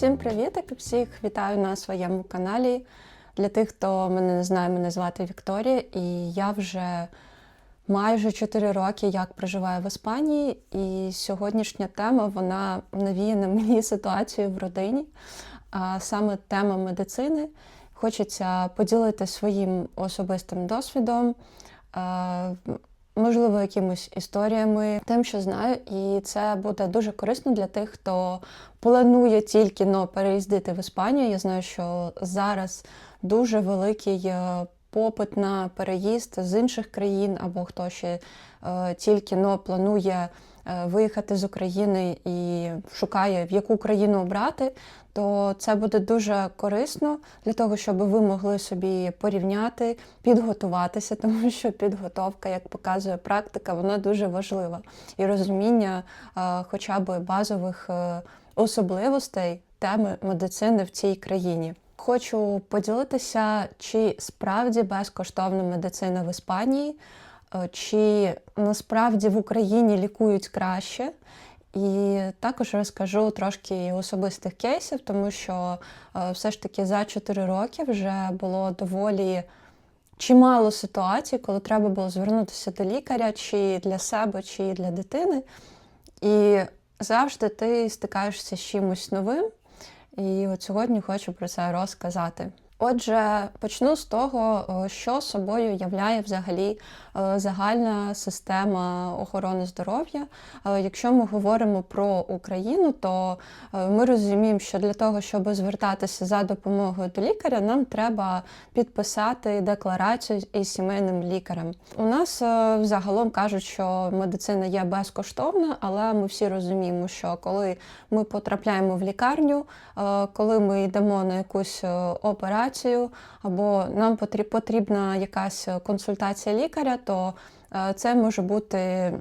Всім привітик! Всіх вітаю на своєму каналі. Для тих, хто мене не знає, мене звати Вікторія, і я вже майже 4 роки як проживаю в Іспанії. І сьогоднішня тема вона навіяна мені ситуацією в родині, а саме тема медицини. Хочеться поділитися своїм особистим досвідом. Можливо, якимись історіями, тим, що знаю, і це буде дуже корисно для тих, хто планує тільки но переїздити в Іспанію. Я знаю, що зараз дуже великий е, попит на переїзд з інших країн, або хто ще е, тільки но планує виїхати з України і шукає, в яку країну обрати, то це буде дуже корисно для того, щоб ви могли собі порівняти, підготуватися, тому що підготовка, як показує практика, вона дуже важлива. І розуміння е, хоча б базових е, особливостей теми медицини в цій країні. Хочу поділитися, чи справді безкоштовна медицина в Іспанії, е, чи насправді в Україні лікують краще. І також розкажу трошки особистих кейсів, тому що е, все ж таки за 4 роки вже було доволі чимало ситуацій, коли треба було звернутися до лікаря, чи для себе, чи для дитини. І завжди ти стикаєшся з чимось новим. І от сьогодні хочу про це розказати. Отже, почну з того, е, що собою являє взагалі е, загальна система охорони здоров'я. Е, Якщо ми говоримо про Україну, то ми розуміємо, що для того, щоб звертатися за допомогою до лікаря, нам треба підписати декларацію із сімейним лікарем. У нас загалом кажуть, що медицина є безкоштовна, але ми всі розуміємо, що коли ми потрапляємо в лікарню, коли ми йдемо на якусь операцію, або нам потрібна якась консультація лікаря, то е, це може бути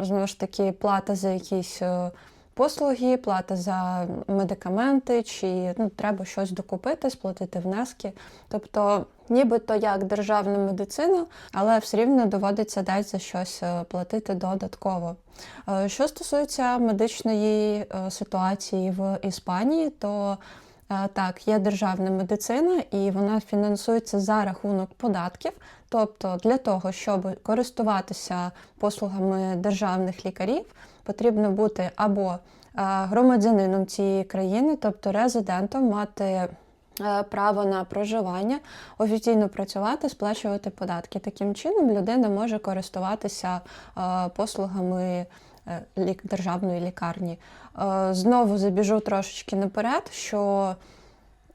знову ж таки плата за якісь е, послуги, плата за медикаменти, чи ну, треба щось докупити, сплатити внески. Тобто, нібито як державна медицина, але все рівно доводиться десь за щось е, платити додатково. Що стосується медичної ситуації в Іспанії, то так, є державна медицина, і вона фінансується за рахунок податків. Тобто, для того, щоб користуватися послугами державних лікарів, потрібно бути або громадянином цієї країни, тобто резидентом, мати право на проживання, офіційно працювати, сплачувати податки. Таким чином, людина може користуватися послугами. Е, державної лікарні. Е, знову забіжу трошечки наперед, що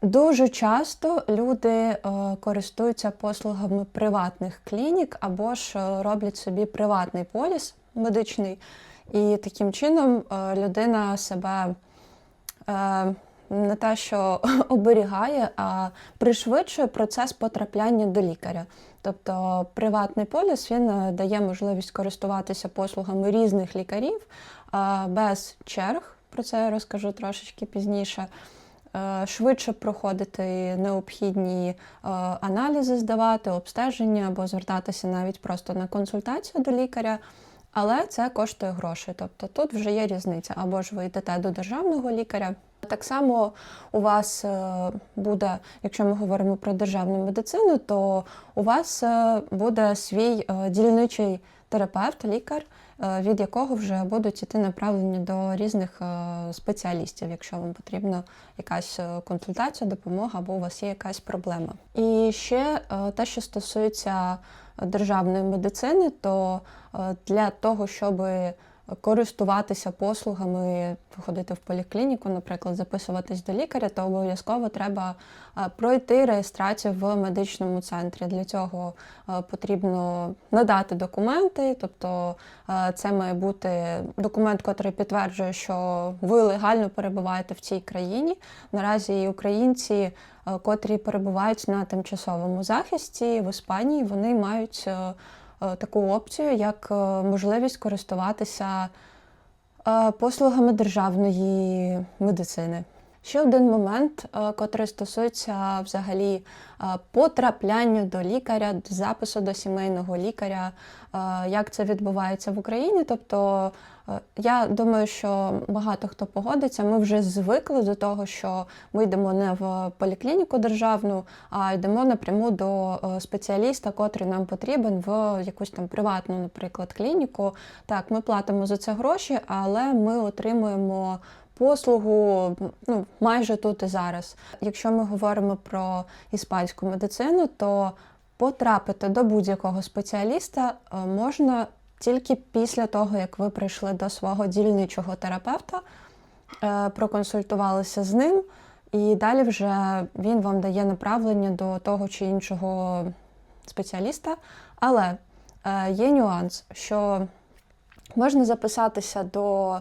дуже часто люди е, користуються послугами приватних клінік або ж роблять собі приватний поліс медичний, і таким чином людина себе не те, що оберігає, а пришвидшує процес потрапляння до лікаря. Тобто приватний поліс він е, дає можливість користуватися послугами різних лікарів без черг, про це я розкажу трошечки пізніше. Е, швидше проходити необхідні е, аналізи, здавати, обстеження або звертатися навіть просто на консультацію до лікаря. Але це коштує грошей. Тобто тут вже є різниця. Або ж ви йдете до державного лікаря. Так само у вас е, буде, якщо ми говоримо про державну медицину, то у вас е, буде свій е, дільничий терапевт, лікар, від якого вже будуть іти направлення до різних спеціалістів, якщо вам потрібна якась консультація, допомога або у вас є якась проблема. І ще те, що стосується державної медицини, то для того, щоб користуватися послугами, ходити в поліклініку, наприклад, записуватись до лікаря, то обов'язково треба пройти реєстрацію в медичному центрі. Для цього потрібно надати документи, тобто це має бути документ, який підтверджує, що ви легально перебуваєте в цій країні. Наразі українці, котрі перебувають на тимчасовому захисті в Іспанії, вони мають. Е, таку опцію, як е, можливість користуватися е, послугами державної медицини. Ще один момент, котрий стосується взагалі потрапляння до лікаря, запису до сімейного лікаря, як це відбувається в Україні. Тобто я думаю, що багато хто погодиться. Ми вже звикли до того, що ми йдемо не в поліклініку державну, а йдемо напряму до е, спеціаліста, котрий нам потрібен в якусь там приватну, наприклад, клініку. Так, ми платимо за це гроші, але ми отримуємо послугу ну, майже тут і зараз. Якщо ми говоримо про іспанську медицину, то потрапити до будь-якого спеціаліста е, можна тільки після того, як ви прийшли до свого дільничого терапевта, е, проконсультувалися з ним, і далі вже він вам дає направлення до того чи іншого спеціаліста. Але е, є нюанс, що можна записатися до,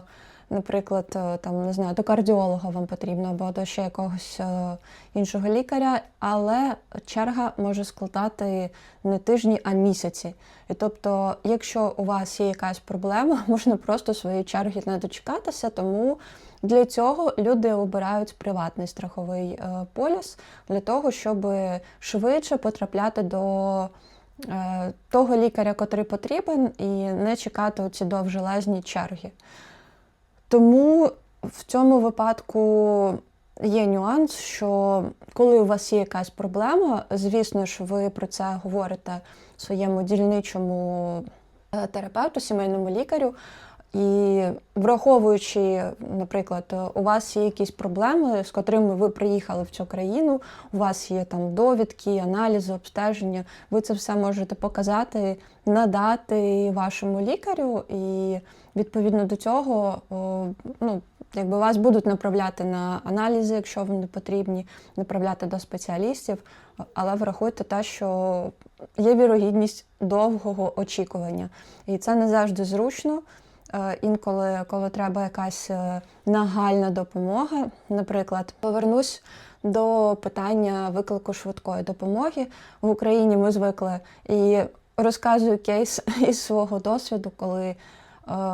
наприклад, е, там не знаю, до кардіолога вам потрібно або до ще якогось е, іншого лікаря, але черга може складати не тижні, а місяці. І тобто, якщо у вас є якась проблема, можна просто своєї черги не дочекатися, тому. Для цього люди обирають приватний страховий е, поліс для того, щоб швидше потрапляти до того лікаря, котрий потрібен, і не чекати ці довжелезні черги. Тому в цьому випадку є нюанс, що коли у вас є якась проблема, звісно ж, ви про це говорите своєму дільничому е, терапевту, сімейному лікарю. І враховуючи, наприклад, у вас є якісь проблеми, з котрими ви приїхали в цю країну, у вас є там довідки, аналізи, обстеження, ви це все можете показати, надати вашому лікарю, і відповідно до цього, ну, якби вас будуть направляти на аналізи, якщо вони потрібні, направляти до спеціалістів, але врахуйте те, що є вірогідність довгого очікування, і це не завжди зручно. Е, Інколи, коли треба якась е, нагальна допомога, наприклад, повернусь до питання виклику швидкої допомоги в Україні. Ми звикли і розказую кейс із свого досвіду, коли е,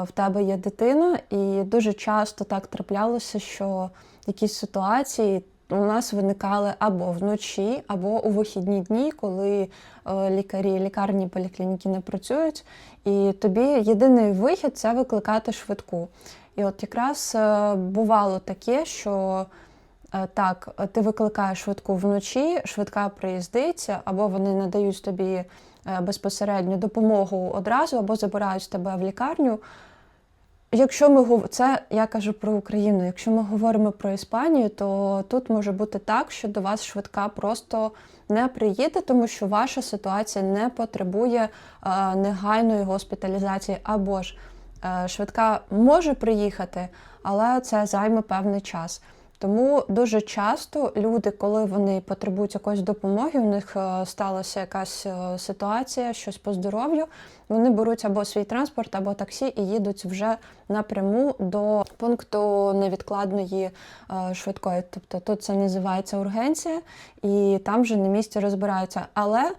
в тебе є дитина, і дуже часто так траплялося, що якісь ситуації у нас виникали або вночі, або у вихідні дні, коли е, лікарі, лікарні, поліклініки не працюють, і тобі єдиний вихід це викликати швидку. І от якраз е, бувало таке, що е, так, ти викликаєш швидку вночі, швидка приїздиться, або вони надають тобі безпосередньо допомогу одразу, або забирають тебе в лікарню. Якщо ми це я кажу про Україну. Якщо ми говоримо про Іспанію, то тут може бути так, що до вас швидка просто не приїде, тому що ваша ситуація не потребує е, негайної госпіталізації, або ж е, швидка може приїхати, але це займе певний час. Тому дуже часто люди, коли вони потребують якоїсь допомоги, у них е, сталася якась е, ситуація, щось по здоров'ю, вони беруть або свій транспорт, або таксі і їдуть вже напряму до пункту невідкладної е, швидкої. Тобто тут це називається ургенція, і там вже на місці розбираються. Але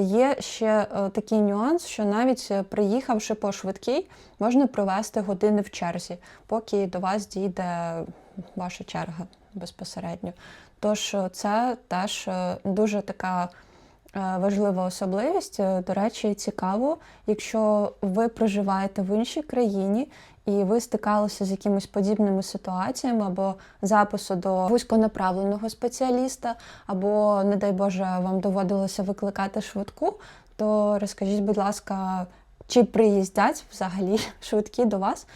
є ще такий нюанс, що навіть приїхавши по швидкій, можна провести години в черзі, поки до вас дійде ваша черга безпосередньо. Тож е, це теж е, дуже така е, важлива особливість. До речі, цікаво, якщо ви проживаєте в іншій країні і ви стикалися з якимись подібними ситуаціями або запису до вузьконаправленого спеціаліста, або, не дай Боже, вам доводилося викликати швидку, то розкажіть, будь ласка, чи приїздять взагалі швидкі до вас?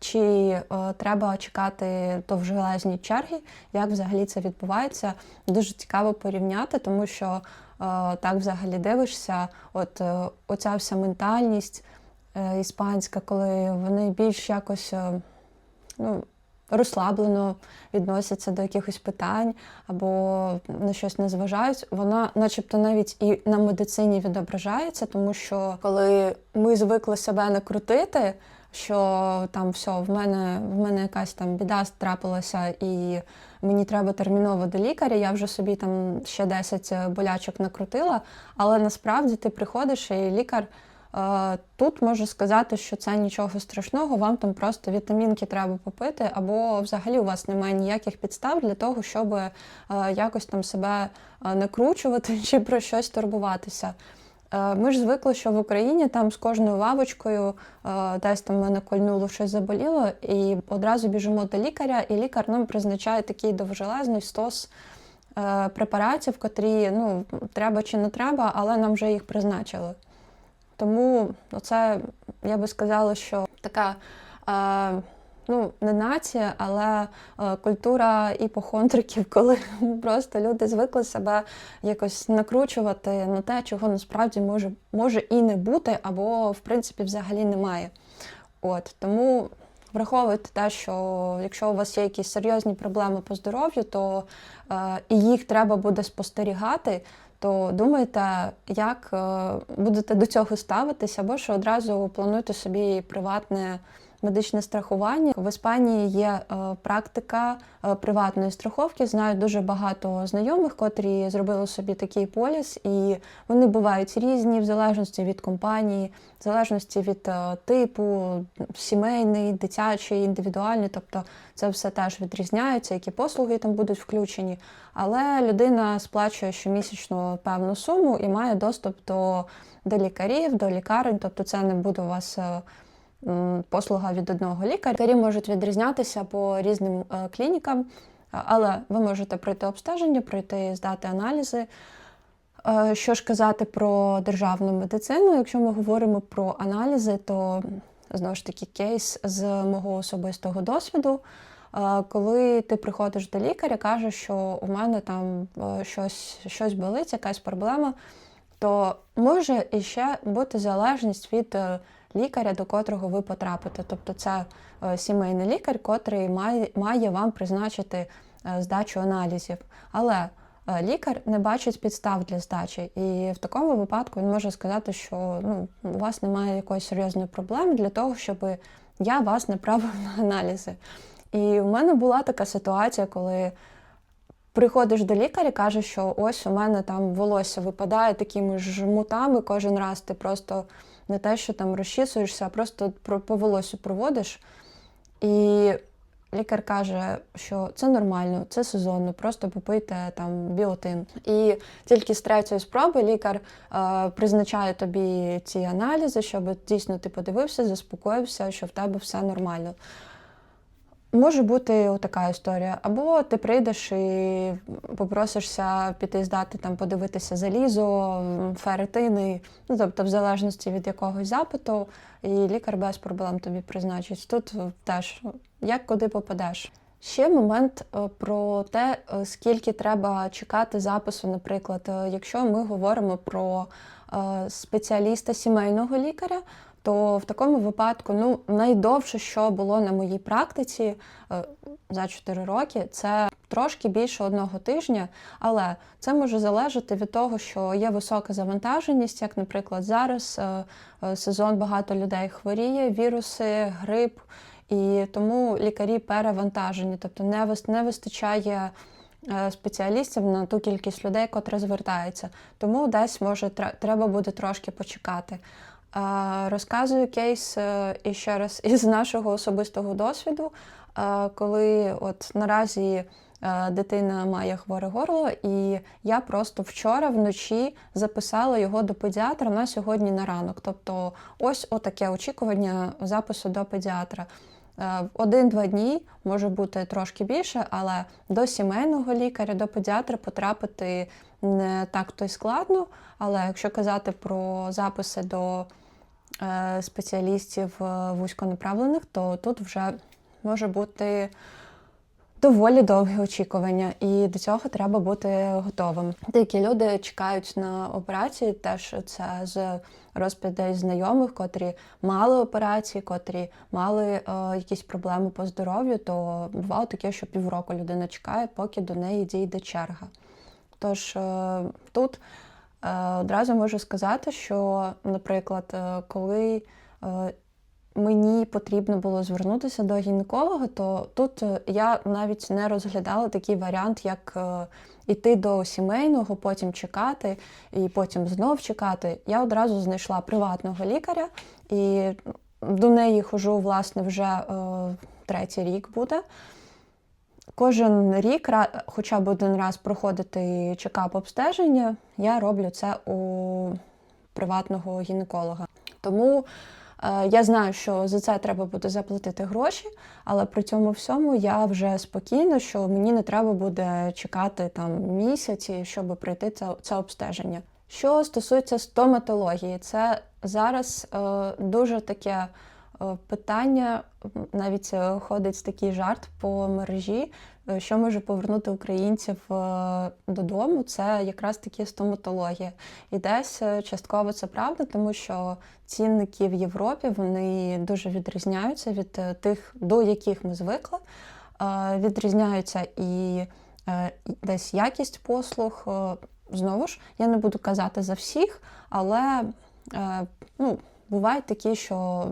Чи е, треба чекати довжелезні черги? Як взагалі це відбувається? Дуже цікаво порівняти, тому що е, так взагалі дивишся, от е, оця вся ментальність е, іспанська, коли вони більш якось е, ну, розслаблено відносяться до якихось питань або на щось не зважають, вона, начебто, навіть і на медицині відображається, тому що коли ми звикли себе не крутити, що там все, в мене в мене якась там біда трапилася, і мені треба терміново до лікаря. Я вже собі там ще 10 болячок накрутила. Але насправді ти приходиш, і лікар Е, Тут можу сказати, що це нічого страшного, вам там просто вітамінки треба попити, або взагалі у вас немає ніяких підстав для того, щоб е, якось там себе е, накручувати чи про щось турбуватися. Е, Ми ж звикли, що в Україні там з кожною лавочкою е, десь там мене кольнуло, щось заболіло, і одразу біжимо до лікаря, і лікар нам призначає такий довжелезний стос е, препаратів, котрі ну, треба чи не треба, але нам вже їх призначили. Тому це, я би сказала, що така ну, не нація, але е, культура іпохондриків, коли просто люди звикли себе якось накручувати на те, чого насправді може, може і не бути, або в принципі взагалі немає. От тому враховуйте те, що якщо у вас є якісь серйозні проблеми по здоров'ю, то е, і їх треба буде спостерігати. То думайте, як е, будете до цього ставитися, або що одразу плануйте собі приватне медичне страхування. В Іспанії є е, практика е, приватної страховки. Знаю дуже багато знайомих, котрі зробили собі такий поліс, і вони бувають різні в залежності від компанії, в залежності від е, типу, сімейний, дитячий, індивідуальний. Тобто це все теж відрізняється, які послуги там будуть включені. Але людина сплачує щомісячно певну суму і має доступ до, до лікарів, до лікарень, тобто це не буде у вас. Е, Послуга від одного лікаря. Лікарі можуть відрізнятися по різним е, клінікам, але ви можете пройти обстеження, пройти здати аналізи. Е, Що ж казати про державну медицину? Якщо ми говоримо про аналізи, то знову ж таки кейс з мого особистого досвіду. Коли ти приходиш до лікаря, кажеш, що у мене там щось, щось болить, якась проблема, то може іще бути залежність від лікаря, до котрого ви потрапите. Тобто це е, сімейний лікар, котрий має, вам призначити е, здачу аналізів. Але е, лікар не бачить підстав для здачі, і в такому випадку він може сказати, що ну, у вас немає якоїсь серйозної проблеми для того, щоб я вас направив на аналізи. І в мене була така ситуація, коли приходиш до лікаря, каже, що ось у мене там волосся випадає такими жмутами кожен раз. Ти просто не те, що там розчісуєшся, а просто про- по волосю проводиш. І лікар каже, що це нормально, це сезонно, просто попийте там біотин. І тільки з третьої спроби лікар е, призначає тобі ці аналізи, щоб дійсно ти подивився, заспокоївся, що в тебе все нормально. Може бути така історія. Або ти прийдеш і попросишся піти здати, там, подивитися залізо, м, ферритини, ну, тобто в залежності від якогось запиту, і лікар без проблем тобі призначить. Тут теж як куди попадеш. Ще момент е, про те, е, скільки треба чекати запису, наприклад, Е, якщо ми говоримо про спеціаліста сімейного лікаря, то в такому випадку ну, найдовше, що було на моїй практиці е, за 4 роки, це трошки більше одного тижня, але це може залежати від того, що є висока завантаженість, як, наприклад, зараз е, е, сезон багато людей хворіє, віруси, грип, і тому лікарі перевантажені, тобто не вис- не вистачає. Спеціалістів на ту кількість людей, котра звертається. Тому десь може тре- треба буде трошки почекати. Розказую кейс е, і ще раз із нашого особистого досвіду, коли от наразі е, дитина має хворе горло, і я просто вчора вночі записала його до педіатра на сьогодні на ранок. Тобто, ось отаке очікування запису до педіатра. Е, Один-два дні може бути трошки більше, але до сімейного лікаря, до педіатра потрапити не так то й складно. Але якщо казати про записи до спеціалістів е, вузьконаправлених, то тут вже може бути доволі довге очікування, і до цього треба бути готовим. Деякі люди чекають на операції, теж це з розповідей знайомих, котрі мали операції, котрі мали е, якісь проблеми по здоров'ю, то бувало таке, що півроку людина чекає, поки до неї дійде черга. Тож е, тут е, одразу можу сказати, що, наприклад, е, коли е, мені потрібно було звернутися до гінеколога, то тут е, я навіть не розглядала такий варіант, як е, іти до сімейного, потім чекати і потім знов чекати. Я одразу знайшла приватного лікаря і до неї хожу, власне, вже е, третій рік буде. Кожен рік, хоча б один раз проходити чекап обстеження, я роблю це у приватного гінеколога. Тому е, я знаю, що за це треба буде заплатити гроші, але при цьому всьому я вже спокійна, що мені не треба буде чекати там місяці, щоб пройти це, це обстеження. Що стосується стоматології, це зараз е, дуже таке е, питання, навіть е, ходить такий жарт по мережі, що може повернути українців е, додому, це якраз таки стоматологія. І десь е, частково це правда, тому що цінники в Європі вони дуже відрізняються від е, тих, до яких ми звикли. Е, Відрізняються і е, десь якість послуг. Е, Знову ж, я не буду казати за всіх, але е, ну, бувають такі, що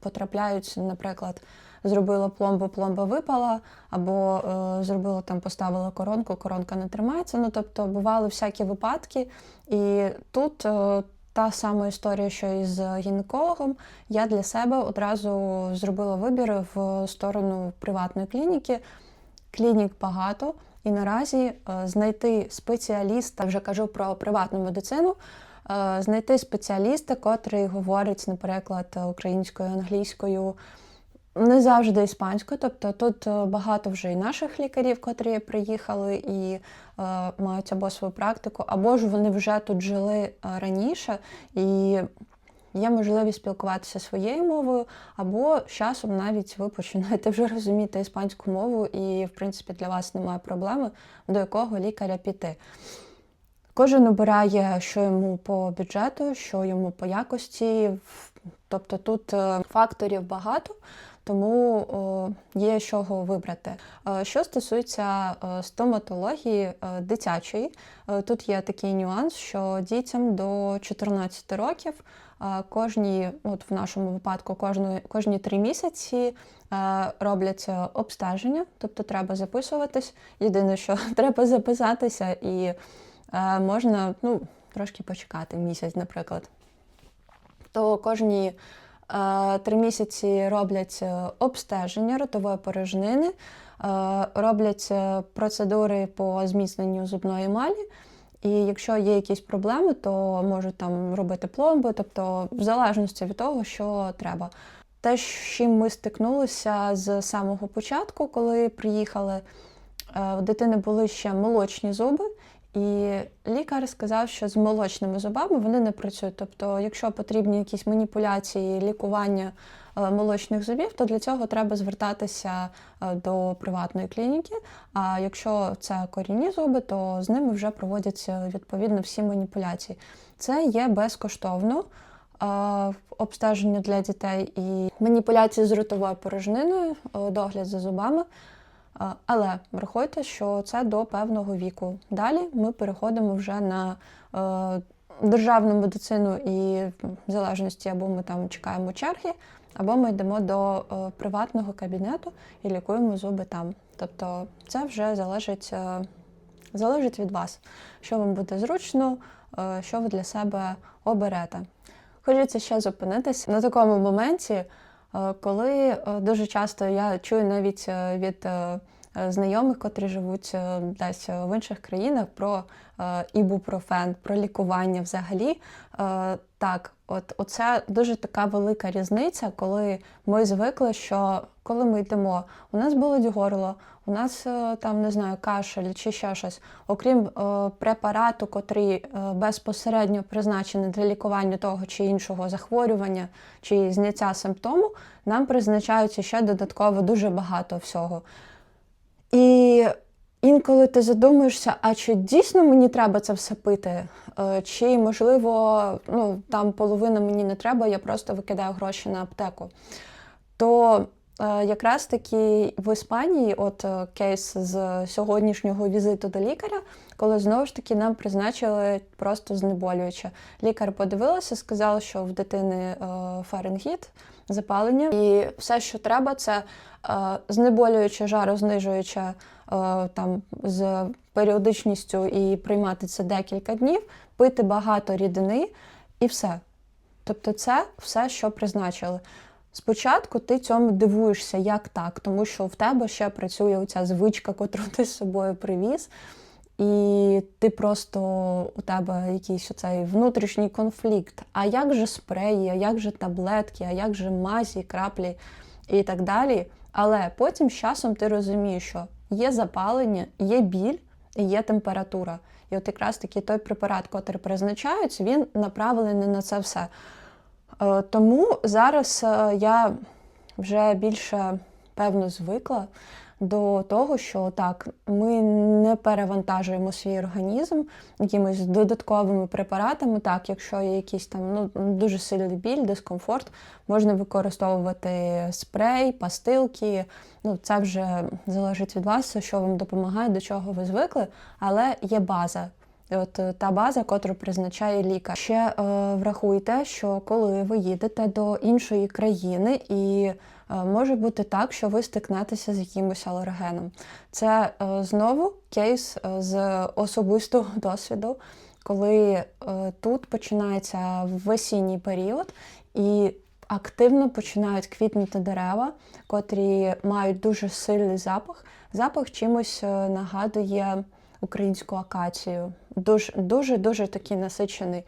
потрапляють, наприклад, зробила пломбу, пломба випала, або е, зробила там, поставила коронку, коронка не тримається. Ну, тобто бували всякі випадки. І тут е, та сама історія, що і з гінекологом, я для себе одразу зробила вибір в сторону приватної клініки. Клінік багато, і наразі е, знайти спеціаліста, вже кажу про приватну медицину, е, знайти спеціаліста, котрий говорить, наприклад, українською, англійською, не завжди іспанською. Тобто тут е, багато вже і наших лікарів, котрі приїхали і е, мають або свою практику, або ж вони вже тут жили е, раніше і є можливість спілкуватися своєю мовою, або з часом навіть ви починаєте вже розуміти іспанську мову, і, в принципі, для вас немає проблеми, до якого лікаря піти. Кожен обирає, що йому по бюджету, що йому по якості. Тобто тут е, факторів багато, тому є з чого вибрати. Е, Що стосується е, стоматології е, дитячої, тут є такий нюанс, що дітям до 14 років кожні, от в нашому випадку, кожні, кожні 3 місяці роблять е, обстеження, тобто треба записуватись. Єдине, що треба записатися і можна ну, трошки почекати місяць, наприклад. То кожні три місяці роблять е, обстеження ротової порожнини, е, роблять е, процедури по зміцненню зубної емалі. І якщо є якісь проблеми, то можуть там робити пломби, тобто в залежності від того, що треба. Те, з чим ми стикнулися з самого початку, коли приїхали, е, у дитини були ще молочні зуби, і лікар сказав, що з молочними зубами вони не працюють. Тобто, якщо потрібні якісь маніпуляції, лікування е, молочних зубів, то для цього треба звертатися е, до приватної клініки. А якщо це корінні зуби, то з ними вже проводяться відповідно всі маніпуляції. Це є безкоштовно. е, Обстеження для дітей і маніпуляції з ротовою порожниною, догляд за зубами. Але врахуйте, що це до певного віку. Далі ми переходимо вже на е, державну медицину, і в залежності або ми там чекаємо черги, або ми йдемо до е, приватного кабінету і лікуємо зуби там. Тобто це вже залежить, е, залежить від вас, що вам буде зручно, що ви для себе оберете. Хочеться ще зупинитися на такому моменті, коли е, дуже часто я чую навіть е, від е, е, знайомих, котрі живуть е, десь в інших країнах, про е, ібупрофен, про лікування взагалі. Е, Так, от оце дуже така велика різниця, коли ми звикли, що коли ми йдемо, у нас болить горло, у нас е, там не знаю, кашель чи ще щось. Окрім е, препарату, котрий е, безпосередньо призначений для лікування того чи іншого захворювання чи зняття симптому, нам призначаються ще додатково дуже багато всього. І інколи ти задумуєшся, а чи дійсно мені треба це все пити? Чи, можливо, ну, там половина мені не треба, я просто викидаю гроші на аптеку. То якраз таки в Іспанії, от е, кейс з сьогоднішнього візиту до лікаря, коли знову ж таки нам призначили просто знеболююче. Лікар подивилася, сказав, що в дитини е, фарингіт, запалення. І все, що треба, це е, знеболююче, жарознижуюче е, там з періодичністю і приймати це декілька днів, пити багато рідини і все. Тобто, це все, що призначили. Спочатку ти цьому дивуєшся, як так, тому що в тебе ще працює оця звичка, котру ти з собою привіз, і ти просто у тебе якийсь оцей внутрішній конфлікт. А як же спреї, а як же таблетки, а як же мазі, краплі і так далі. Але потім з часом ти розумієш, що є запалення, є біль і є температура. І от якраз таки той препарат, котрий призначають, він направлений на це все. Е, Тому зараз е, я вже більше певно звикла до того, що так, ми не перевантажуємо свій організм якимись додатковими препаратами. Так, якщо є якийсь там ну, дуже сильний біль, дискомфорт, можна використовувати спрей, пастилки. Ну, це вже залежить від вас, що вам допомагає, до чого ви звикли, але є база. От е, та база, котру призначає лікар. Ще е, врахуйте, що коли ви їдете до іншої країни, і е, може бути так, що ви стикнетеся з якимось алергеном. Це е, знову кейс з особистого досвіду, коли тут починається весінній період і активно починають квітнути дерева, котрі мають дуже сильний запах. Запах чимось нагадує українську акацію. Дуже дуже дуже такий насичений.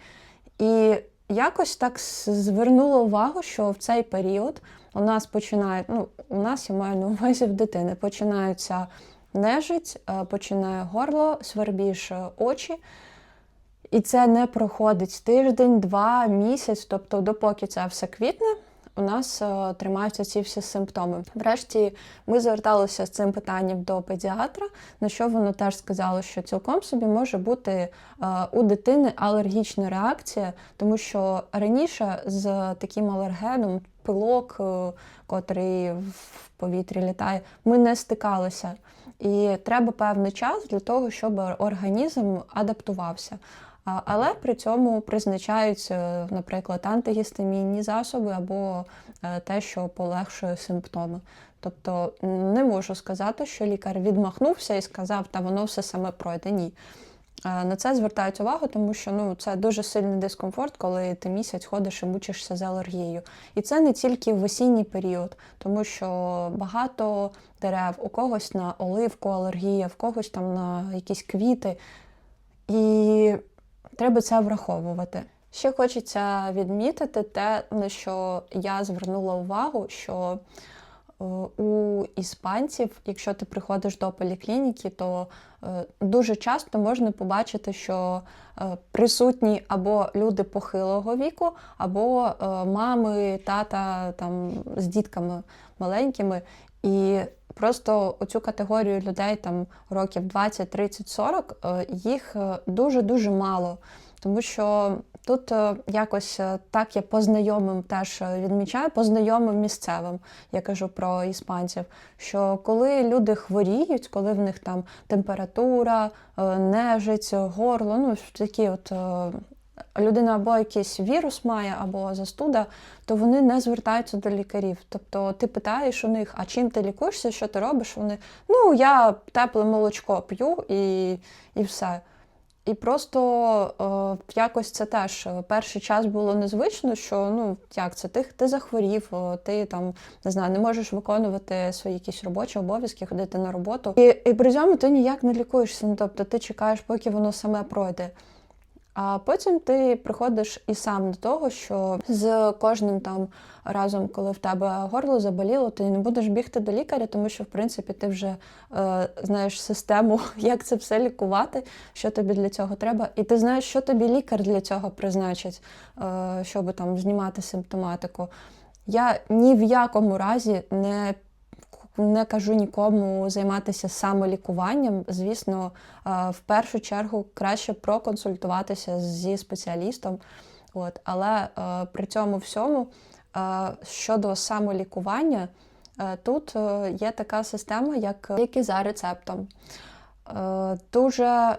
І якось так звернула увагу, що в цей період у нас починають, ну, у нас я маю на увазі в дитини, починаються нежить, е, починає горло, свербіж очі. І це не проходить тиждень, два, місяць. Тобто, допоки це все квітне, у нас е, тримаються ці всі симптоми. Врешті ми зверталися з цим питанням до педіатра, на що воно теж сказало, що цілком собі може бути е, у дитини алергічна реакція, тому що раніше з таким алергеном пилок, е, котрий в повітрі літає, ми не стикалися. І треба певний час для того, щоб організм адаптувався. Але при цьому призначають, е, наприклад, антигістамінні засоби або е, те, що полегшує симптоми. Тобто не можу сказати, що лікар відмахнувся і сказав, та воно все саме пройде. Ні. Е, На це звертають увагу, тому що ну, це дуже сильний дискомфорт, коли ти місяць ходиш і мучишся з алергією. І це не тільки в осінній період, тому що багато дерев, у когось на оливку алергія, в когось там на якісь квіти. І треба це враховувати. Ще хочеться відмітити те, на що я звернула увагу, що е, у іспанців, якщо ти приходиш до поліклініки, то е, дуже часто можна побачити, що е, присутні або люди похилого віку, або мами, тата там з дітками маленькими. І просто оцю категорію людей там років 20, 30, 40, е, їх е, дуже-дуже мало. Тому що тут е, якось е, так я по знайомим теж відмічаю, по знайомим місцевим, я кажу про іспанців, що коли люди хворіють, коли в них там температура, нежить, горло, ну такі от. Людина або якийсь вірус має, або застуда, то вони не звертаються до лікарів. Тобто ти питаєш у них, а чим ти лікуєшся, що ти робиш? Вони ну я тепле молочко п'ю і, і все. І просто е, якось це теж е, перший час було незвично, що ну як це ти, ти захворів, е, ти там не знаю, не можеш виконувати свої якісь робочі обов'язки, ходити на роботу. І, і при цьому ти ніяк не лікуєшся. Ну тобто ти чекаєш, поки воно саме пройде. А потім ти приходиш і сам до того, що з кожним там разом, коли в тебе горло заболіло, ти не будеш бігти до лікаря, тому що в принципі ти вже е, знаєш систему, як це все лікувати, що тобі для цього треба, і ти знаєш, що тобі лікар для цього призначить, е, щоб там знімати симптоматику. Я ні в якому разі не не кажу нікому займатися самолікуванням. Звісно, е, в першу чергу краще проконсультуватися зі спеціалістом. От. Але е, при цьому всьому е, щодо самолікування, тут є така система, як ліки за рецептом. Дуже,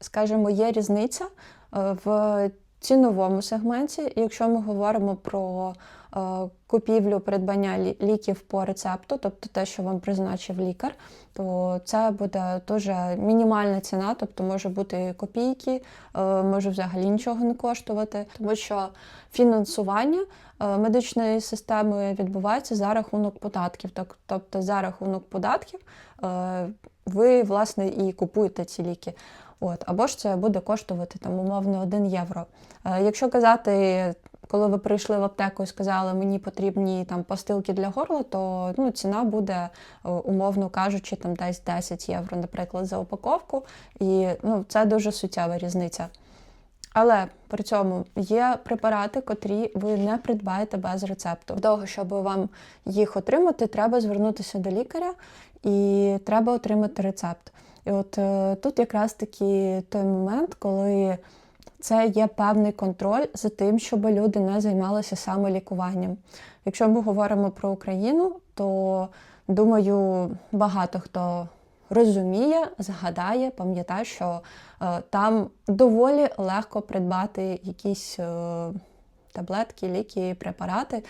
скажімо, є різниця в ціновому сегменті. Якщо ми говоримо про е, купівлю придбання лі- ліків по рецепту, тобто те, що вам призначив лікар, то це буде дуже мінімальна ціна, тобто може бути копійки, е, може взагалі нічого не коштувати, тому що фінансування е, медичної системи відбувається за рахунок податків. Так, тобто за рахунок податків ви власне і купуєте ці ліки. От, або ж це буде коштувати там умовно 1 євро. Е, Якщо казати, коли ви прийшли в аптеку і сказали, мені потрібні там постилки для горла, то ну, ціна буде, е, умовно кажучи, там десь 10 євро, наприклад, за упаковку. І ну, це дуже суттєва різниця. Але при цьому є препарати, котрі ви не придбаєте без рецепту. Того, щоб вам їх отримати, треба звернутися до лікаря і треба отримати рецепт. І от е, тут якраз таки той момент, коли це є певний контроль за тим, щоб люди не займалися самолікуванням. Якщо ми говоримо про Україну, то думаю, багато хто розуміє, згадає, пам'ятає, що е, там доволі легко придбати якісь е, таблетки, ліки, препарати.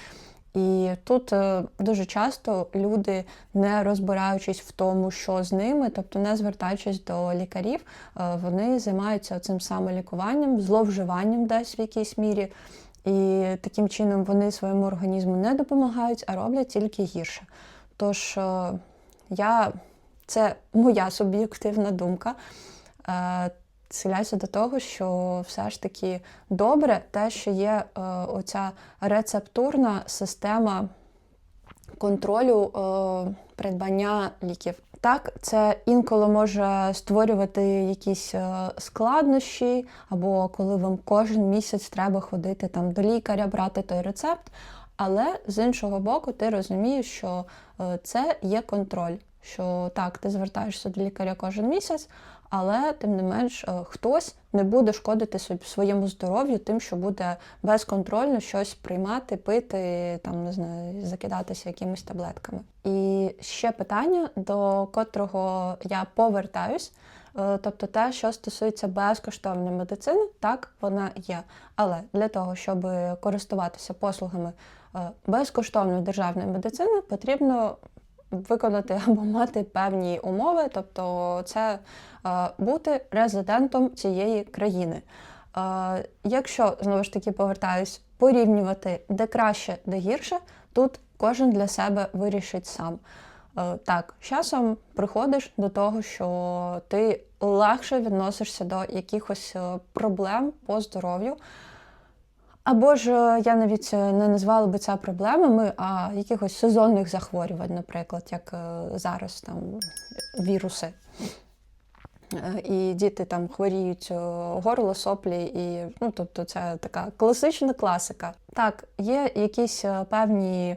І тут е, дуже часто люди, не розбираючись в тому, що з ними, тобто не звертаючись до лікарів, е, вони займаються цим самолікуванням, зловживанням десь в якійсь мірі. І таким чином вони своєму організму не допомагають, а роблять тільки гірше. Тож е, я, це моя суб'єктивна думка. Схиляюся до того, що все ж таки добре те, що є е, оця рецептурна система контролю е, придбання ліків. Так, це інколи може створювати якісь е, складнощі, або коли вам кожен місяць треба ходити там до лікаря, брати той рецепт. Але з іншого боку, ти розумієш, що це є контроль. Що так, ти звертаєшся до лікаря кожен місяць, але тим не менш е, хтось не буде шкодити своєму здоров'ю тим, що буде безконтрольно щось приймати, пити, там не знаю, закидатися якимись таблетками. І ще питання, до котрого я повертаюсь. е, Тобто те, що стосується безкоштовної медицини, так вона є. Але для того, щоб користуватися послугами е, безкоштовної державної медицини, потрібно виконати або мати певні умови, тобто це е, бути резидентом цієї країни. Е, Якщо знову ж таки повертаюсь, порівнювати де краще, де гірше, тут кожен для себе вирішить сам. Е, Так, з часом приходиш до того, що ти легше відносишся до якихось проблем по здоров'ю. Або ж е, я навіть е, не назвала би це проблемами, а якихось сезонних захворювань, наприклад, як е, зараз там віруси. І діти там хворіють горло, соплі, і ну, тобто це така класична класика. Так, є якісь певні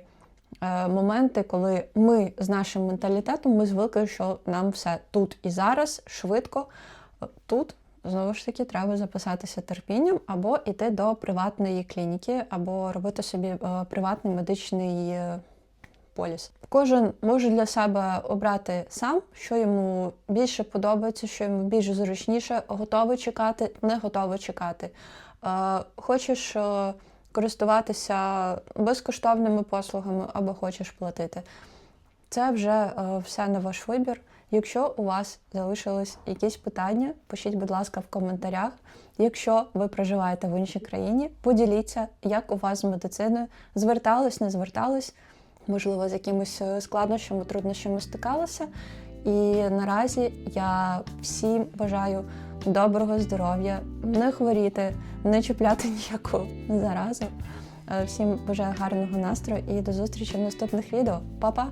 моменти, коли ми з нашим менталітетом ми звикли, що нам все тут і зараз, швидко. Тут знову ж таки треба записатися терпінням або йти до приватної клініки, або робити собі е, приватний медичний е, поліс. Кожен може для себе обрати сам, що йому більше подобається, що йому більш зручніше, готовий чекати, не готовий чекати. Е, Хочеш користуватися безкоштовними послугами або хочеш платити. Це вже все на ваш вибір. Якщо у вас залишились якісь питання, пишіть, будь ласка, в коментарях. Якщо ви проживаєте в іншій країні, поділіться, як у вас з медициною, звертались, не звертались, можливо, з якимись е, складнощами, труднощами стикалися. І наразі я всім бажаю доброго здоров'я, не хворіти, не чіпляти ніяку заразу. Е, Всім бажаю гарного настрою і до зустрічі в наступних відео. Па-па!